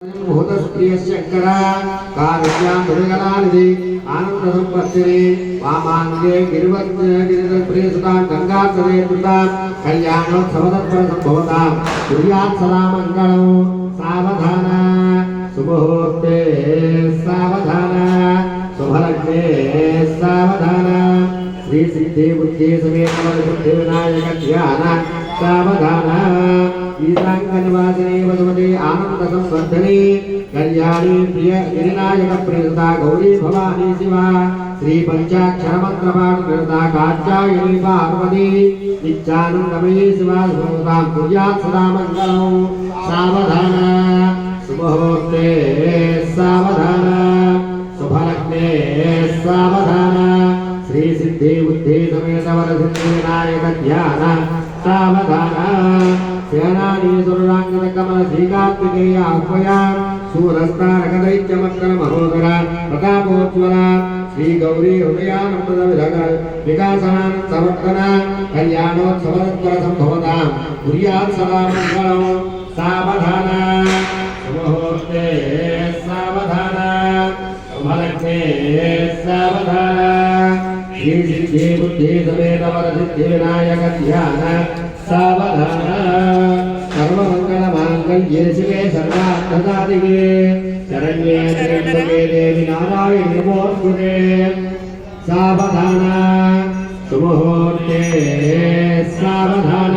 భూతస్త్రియశంకర కారుణ్యామృగలానిధి ఆనంద సంపత్తిని వామాంగే గిరివర్త గిరిప్రియసుతాం గంగాసరే కృతాం కళ్యాణోత్సవతత్పర సంభవతాం కుర్యాత్ సదా మంగళం సావధాన శుభముహూర్తే సావధాన శుభలగ్నే సావధాన ईशाङ्गनिवासिने आनंद आनन्दसंवर्धने। कल्याणी प्रिय गिरिनायकप्रियता गौरी भवानी शिवा। श्रीपञ्चाक्षरमन्त्रपाठकृता कात्यायिनी पार्वती। नित्यानन्दमयी शिवा स्मृतां कुर्यात् सदा मङ्गलौ सावधान। सुमुहूर्ते सावधान। शुभलग्ने सावधान। श्रीसिद्धि बुद्धि समेत वरसिद्धिविनायकध्यान सावधान। కుర్యాత్ సదా మంగళం సావధాన శుభముహూర్తే సావధాన శుభలగ్నే సావధాన శ్రీకార్తికేయ ఆహ్వయ సూరస్తారకదైత్యమక్కల మహోదర ప్రతాపోజ్వల శ్రీ గౌరీ హృదయానంద విధగ వికాసానంద సమర్థన కళ్యాణోత్సవత్వర సంభవతాం కుర్యాత్ సదా మంగళం సావధాన శుభముహూర్తే సావధాన శుభలగ్నే సావధాన శ్రీ సిద్ధి బుద్ధి సమేత వర సిద్ధి వినాయక ధ్యాన సావధాన शरण्ये शिवे सर्वार्थसाधिके शरण्ये त्र्यम्बके देवि नारायणमोऽर्पुरे सावधान सुमुहूर्ते सावधान